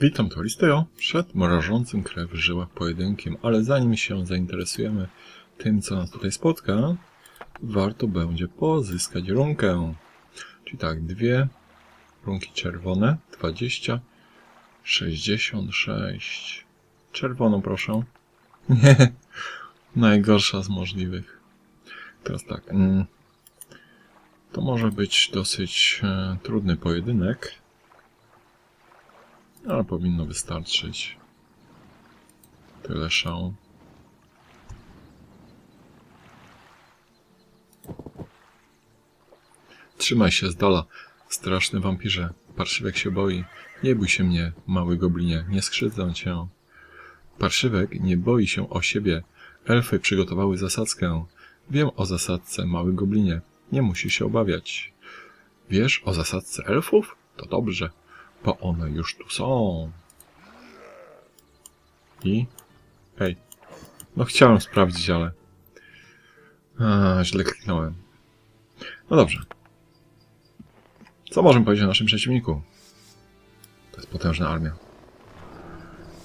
Witam Toristeo przed mrożącym krew w żyłach pojedynkiem, ale zanim się zainteresujemy tym, co nas tutaj spotka, warto będzie pozyskać runkę. Czyli tak, dwie runki czerwone, 20, 66. Czerwoną proszę. Nie, najgorsza z możliwych. Teraz tak, mm, to może być dosyć e, trudny pojedynek. Ale powinno wystarczyć. Tyle szału. Trzymaj się z dala, straszny wampirze. Parszywek się boi. Nie bój się mnie, mały goblinie, nie skrzydzę cię. Parszywek nie boi się o siebie. Elfy przygotowały zasadzkę. Wiem o zasadce, mały goblinie. Nie musisz się obawiać. Wiesz o zasadce elfów? To dobrze bo one już tu są. I? Ej. No chciałem sprawdzić, ale... A, źle kliknąłem. No dobrze. Co możemy powiedzieć o naszym przeciwniku? To jest potężna armia.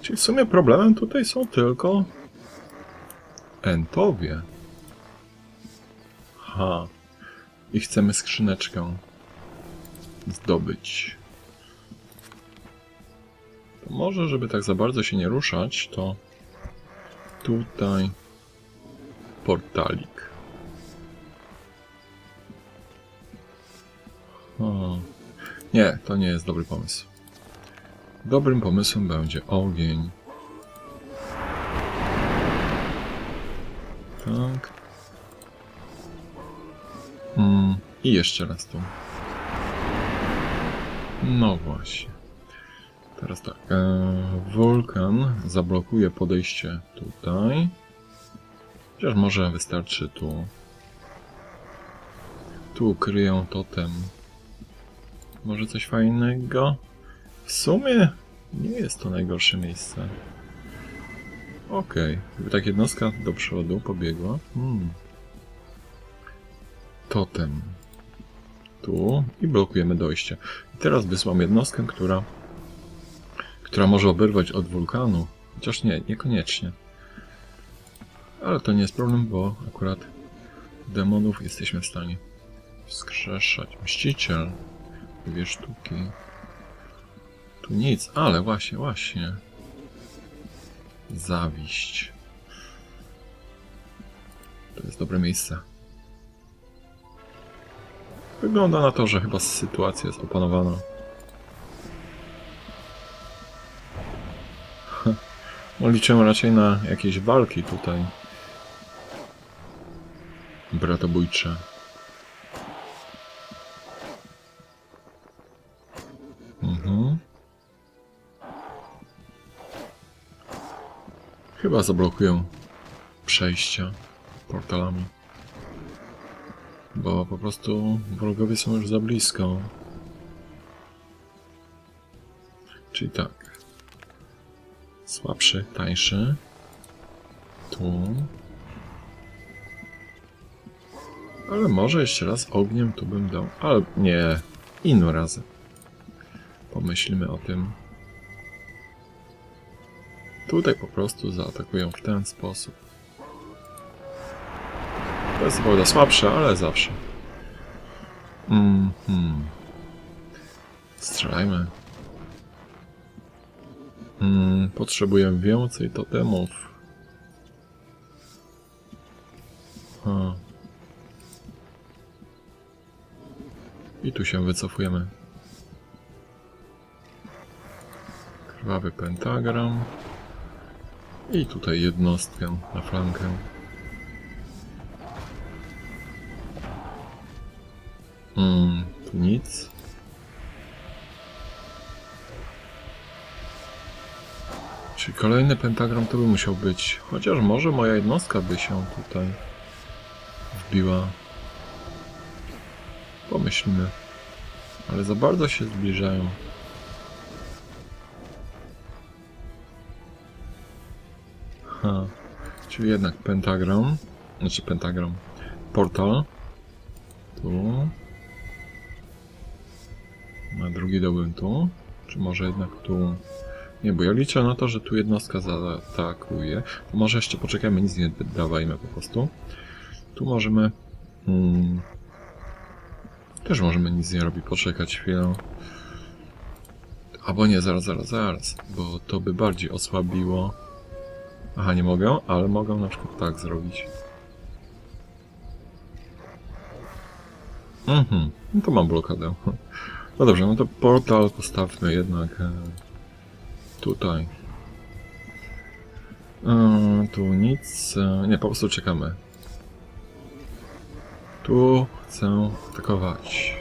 Czyli w sumie problemem tutaj są tylko... Entowie. Ha. I chcemy skrzyneczkę zdobyć. Może, żeby tak za bardzo się nie ruszać, to tutaj portalik. O. Nie, to nie jest dobry pomysł. Dobrym pomysłem będzie ogień. Tak. Mm, I jeszcze raz tu. No właśnie. Teraz tak. E, wulkan zablokuje podejście tutaj. Chociaż może wystarczy tu. Tu kryją totem. Może coś fajnego? W sumie nie jest to najgorsze miejsce. Okej, gdyby tak jednostka do przodu pobiegła. Hmm. Totem. Tu i blokujemy dojście. I teraz wysłam jednostkę, która która może oberwać od wulkanu. Chociaż nie, niekoniecznie. Ale to nie jest problem, bo akurat demonów jesteśmy w stanie wskrzeszać. Mściciel. Dwie sztuki. Tu nic, ale właśnie, właśnie. Zawiść. To jest dobre miejsce. Wygląda na to, że chyba sytuacja jest opanowana. No raczej na jakieś walki tutaj. Bratobójcze. Mhm. Chyba zablokują przejścia portalami. Bo po prostu wrogowie są już za blisko. Czyli tak. Słabszy, tańszy. Tu. Ale może jeszcze raz ogniem tu bym dał. Ale nie. Innym razem. Pomyślmy o tym. Tutaj po prostu zaatakują w ten sposób. To jest woda słabsza, ale zawsze. Mhm. Strzelajmy. Hmm, potrzebuję więcej totemów. Ha. I tu się wycofujemy. Krwawy pentagram. I tutaj jednostkę na flankę. Hmm, tu nic. Czyli kolejny pentagram to by musiał być. Chociaż może moja jednostka by się tutaj wbiła. Pomyślmy. Ale za bardzo się zbliżają. Ha. Czyli jednak pentagram. Znaczy pentagram. Portal. Tu. Na drugi dołbym tu. Czy może jednak tu. Nie, bo ja liczę na to, że tu jednostka zaatakuje. Może jeszcze poczekajmy, nic nie dawajmy po prostu. Tu możemy... Mm, też możemy nic nie robić, poczekać chwilę. Albo nie, zaraz, zaraz, zaraz, bo to by bardziej osłabiło. Aha, nie mogę, ale mogę na przykład tak zrobić. Mhm, no to mam blokadę. No dobrze, no to portal postawmy jednak e, tutaj. Tu nic, nie, po prostu czekamy. Tu chcę atakować.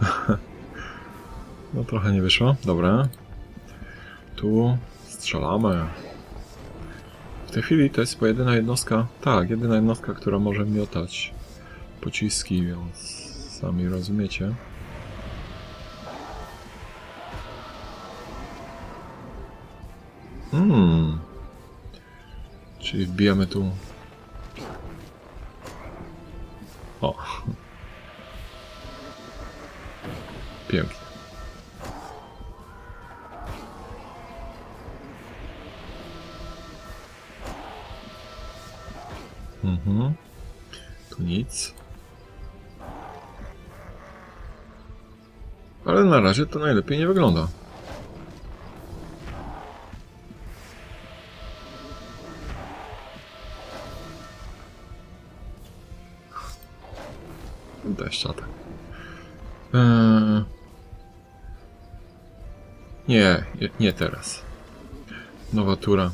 No trochę nie wyszło, dobra. Tu strzelamy. W tej chwili to jest jedyna jednostka, tak, jedyna jednostka, która może miotać pociski, więc sami rozumiecie. Hmm. Czyli wbijamy tu. O. Pięknie. Mhm. Tu nic. Ale na razie to najlepiej nie wygląda. Deszcz atak. Eee... Nie, nie, teraz. Nowa tura.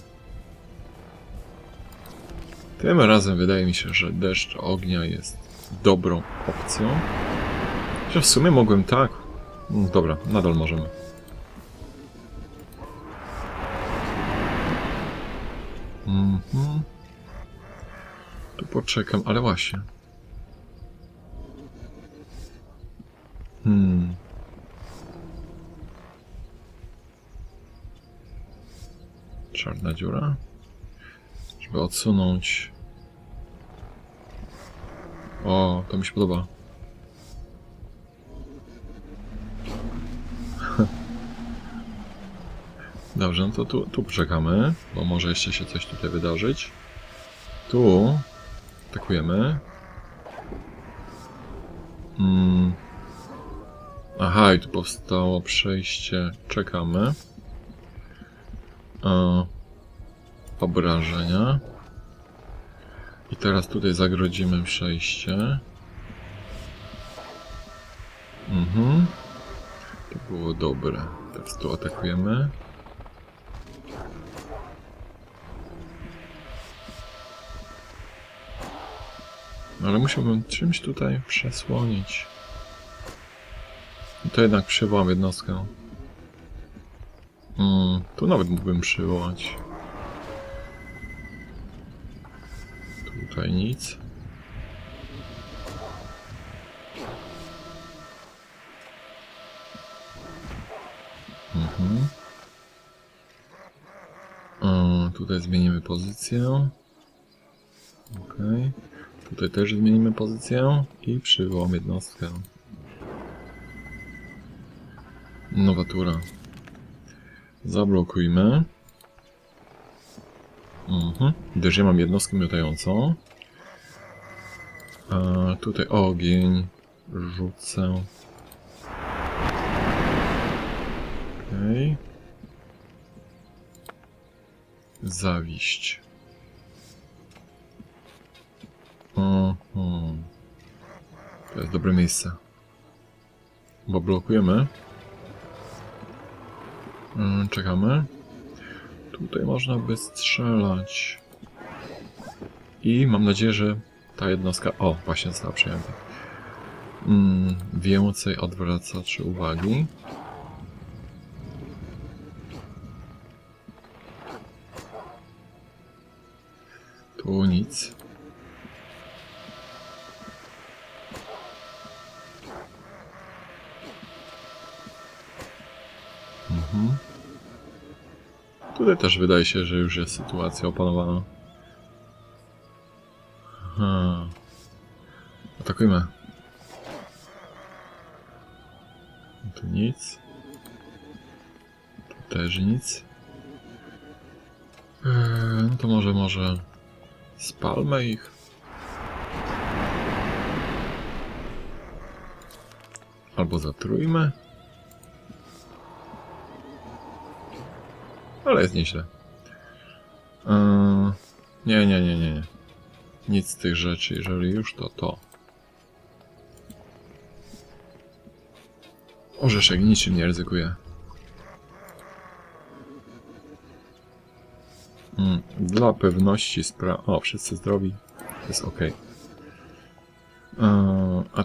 Tym razem wydaje mi się, że deszcz ognia jest dobrą opcją. Chociaż w sumie mogłem tak. Mm, Dobra, nadal możemy. Mhm. Tu poczekam, ale właśnie. Hmm. Czarna dziura? Żeby odsunąć. O, to mi się podoba. Dobrze, no to tu, tu poczekamy, bo może jeszcze się coś tutaj wydarzyć. Tu atakujemy. Mm. Aha, i tu powstało przejście. Czekamy. E, obrażenia. I teraz tutaj zagrodzimy przejście. Mhm. To było dobre. Teraz tu atakujemy. No Ale musiałbym czymś tutaj przesłonić. To jednak przywołam jednostkę. Mm, tu nawet mógłbym przywołać. Tutaj nic. Mhm. Tutaj zmienimy pozycję. Okej. Tutaj też zmienimy pozycję i przywołam jednostkę. Nowa tura. Zablokujmy. Mhm. Ja mam jednostkę miotającą. A tutaj ogień. Rzucę. Okej. Zawiść. Mhm. To jest dobre miejsce. Bo blokujemy. Mm, Czekamy. Tutaj można by strzelać. I mam nadzieję, że ta jednostka... O, właśnie została przejęta. Mm, więcej odwracaczy uwagi. Tu nic. Tutaj też wydaje się, że już jest sytuacja opanowana. Aha. Atakujmy. Tu nic. Też nic. Eee, no to może, może spalmy ich. Albo zatrójmy. Ale jest nieźle. Eee, nie, nie, nie, nie, nie. Nic z tych rzeczy, jeżeli już to to. Orzeszek niczym nie ryzykuje. Mm, Dla pewności spra... O, wszyscy zdrowi. Jest ok. Eee, a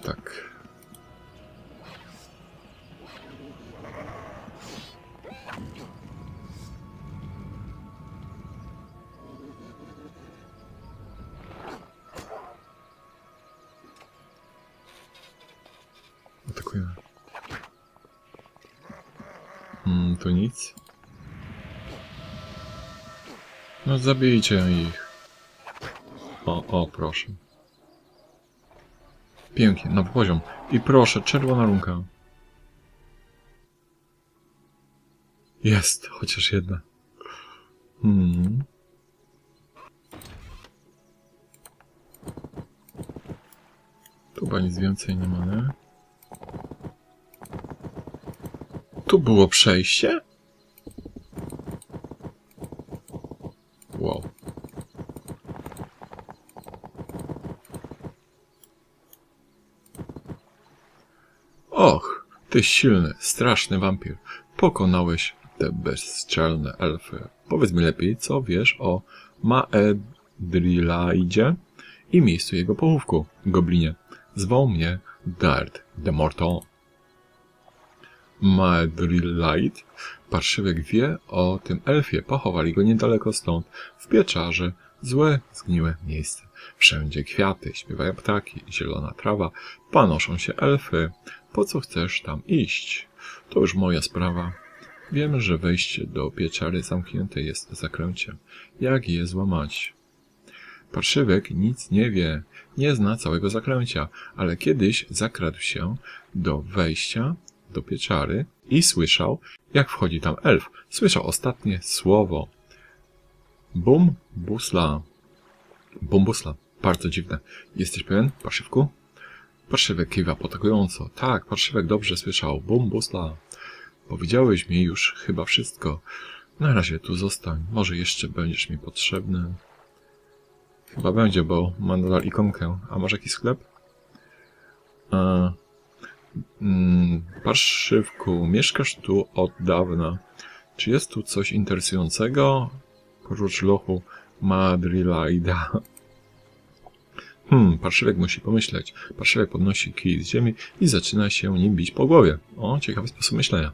Mm, tu nic. No zabijcie ich. O, o, proszę. Pięknie, na poziom. I proszę, czerwona runka. Jest, chociaż jedna. Hmm. Tu chyba nic więcej nie ma, nie? Tu było przejście? Wow. Och, ty silny, straszny wampir. Pokonałeś te bezczelne elfy. Powiedz mi lepiej, co wiesz o Maedrilaidzie i miejscu jego pochówku, goblinie. Zwał mnie Dart de Morton. Maedrilaid, parszywiek wie o tym elfie. Pochowali go niedaleko stąd, w pieczarze. Złe, zgniłe miejsce. Wszędzie kwiaty, śpiewają ptaki, zielona trawa, panoszą się elfy. Po co chcesz tam iść? To już moja sprawa. Wiem, że wejście do pieczary zamknięte jest zakręciem. Jak je złamać? Parszywek nic nie wie, nie zna całego zaklęcia, ale kiedyś zakradł się do wejścia do pieczary i słyszał, jak wchodzi tam elf. Słyszał ostatnie słowo. Bum, busla. Bum, busla. Bardzo dziwne. Jesteś pewien, parszywku? Parszywek kiwa potakująco. Tak, parszywek dobrze słyszał. Bum, busla. Powiedziałeś mi już chyba wszystko. Na razie tu zostań. Może jeszcze będziesz mi potrzebny. Chyba będzie, bo ma nadal ikonkę. A może jakiś sklep? A, mm, parszywku, mieszkasz tu od dawna. Czy jest tu coś interesującego? Porucz lochu Madrilaida. Hmm, parszywek musi pomyśleć. Parszywek podnosi kij z ziemi i zaczyna się nim bić po głowie. O, ciekawy sposób myślenia.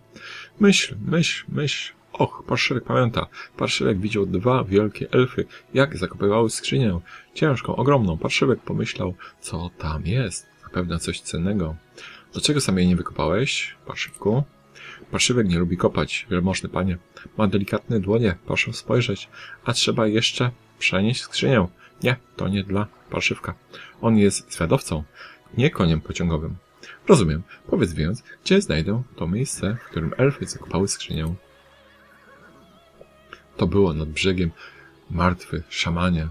Myśl, myśl, myśl. Och, parszywek pamięta. Parszywek widział dwa wielkie elfy, jak zakopywały skrzynię. Ciężką, ogromną. Parszywek pomyślał, co tam jest. Zapewne coś cennego. Dlaczego sam jej nie wykopałeś, parszywku? Parszywek nie lubi kopać, wielmożny panie. Ma delikatne dłonie, proszę spojrzeć. A trzeba jeszcze przenieść skrzynię. Nie, to nie dla parszywka. On jest zwiadowcą, nie koniem pociągowym. Rozumiem. Powiedz więc, gdzie znajdę to miejsce, w którym elfy zakopały skrzynię. To było nad brzegiem martwy szamanie.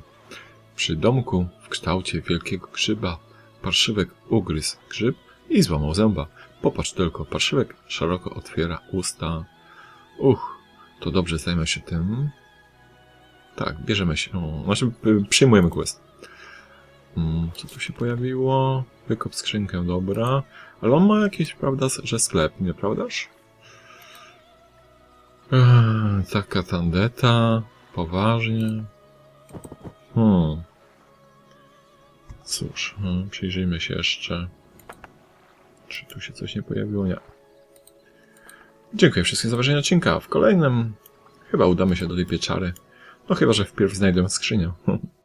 Przy domku w kształcie wielkiego grzyba parszywek ugryzł grzyb i złamał zęba. Popatrz tylko, parszywek szeroko otwiera usta. Uch, to dobrze zajmę się tym. Tak, bierzemy się. Znaczy, y, przyjmujemy quest. Mm, co tu się pojawiło? Wykop skrzynkę, dobra. Ale on ma jakieś, prawda, że sklep, nieprawdaż? Eee, taka tandeta. Poważnie. Hmm. Cóż, hmm, przyjrzyjmy się jeszcze. Czy tu się coś nie pojawiło? Nie. Dziękuję wszystkim za zobaczenie odcinka. W kolejnym chyba udamy się do tej pieczary. No chyba, że wpierw znajdę skrzynię.